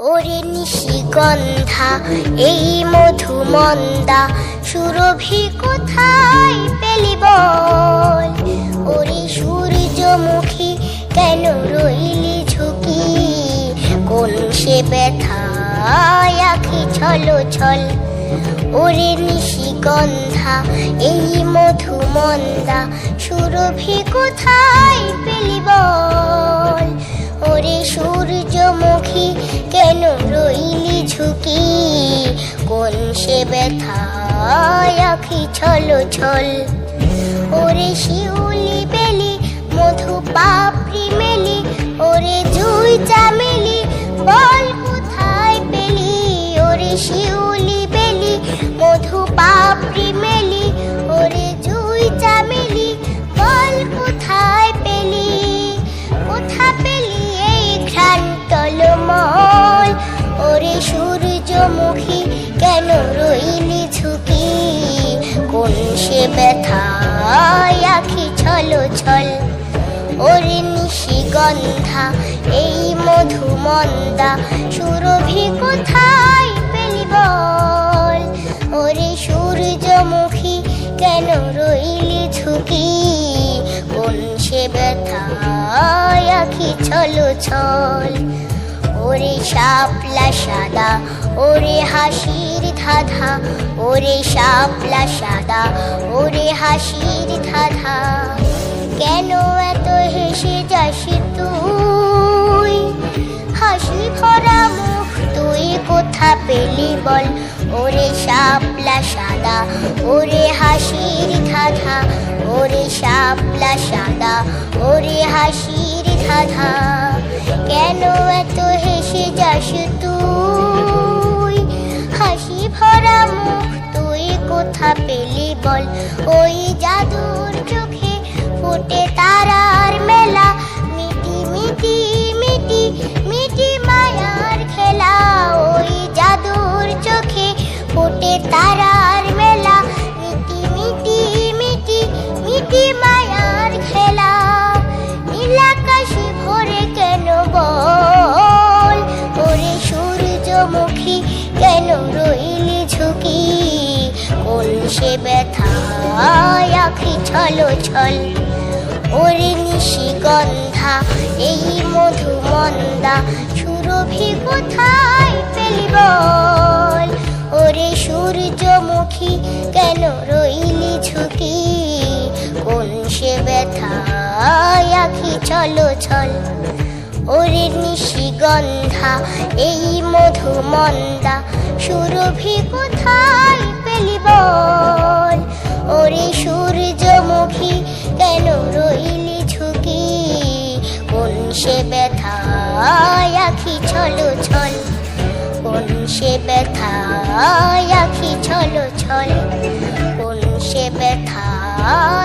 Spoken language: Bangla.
ওরে নিশিগন্ধা, এই মধুমন্দা, সুরভি কোথায় পেলি বল? ওরে সূর্যমুখী, কেন রইলি ঝুঁকি? কোন সে ব্যথায় আখি ছলো ছল? ওরে নিশিগন্ধা, এই মধু মন্দা সুরভি কোথায় পেলি বল? কোন সে ব্যথায় আখি ছল ছল। ওরে শিউলি বেলি, মধু পাপড়ি মেলি, ওরে জুই চামেলি বল কোথায় পেলি? ওরে শিউলি সে ব্যথায় আখি ছল ছল। ওরে নিশিগন্ধা এই মধু মন্দা, সুরভি কোথায় পেলি বল? ওরে সূর্যমুখী, কেন রইলি ঝুঁকি? কোন সে ব্যথায় আখি ছল ছল। ওরে শাপলা সাদা, ওরে হাসির ধাধা, ওরে শাপলা সাদা, ওরে হাসির ধাধা। কেন এত হেসে যাস তুই? হাসি ভরা মুখ তুই কোথা পেলি বল? ওরে শাপলা সাদা, ওরে হাসির ধাধা, ওরে শাপলা সাদা, ওরে হাসির ধাধা। কেন এত যাস তুই? হাসি ভরা মুখ তুই কোথা পেলি বল? ওই জাদুর চোখে ফুটে তারার মেলা। মিটি মিটি মিটি মিটি মায়ার খেলা। ওই জাদুর চোখে ফুটে তারার কেন রইলি ঝুঁকি? কোন সে ব্যথায় আখি, ছল ছল। ওরে নিশিগন্ধা এই মধু মন্দা, সুরভি কোথায় পেলি বল? ওরে সূর্যমুখী, কেন রইলি ঝুঁকি? কোন সে ব্যথায় আখি, ছল ছল। ওরে নিশিগন্ধা এই মধু মন্দা, সুরভি কোথায় পেলি বল? ওরে সূর্যমুখী, কেন রইলি ঝুঁকি? কোন সে ব্যথায় আখি ছল ছল? কোন সে ব্যথায় আখি ছল ছল? কোন সে ছল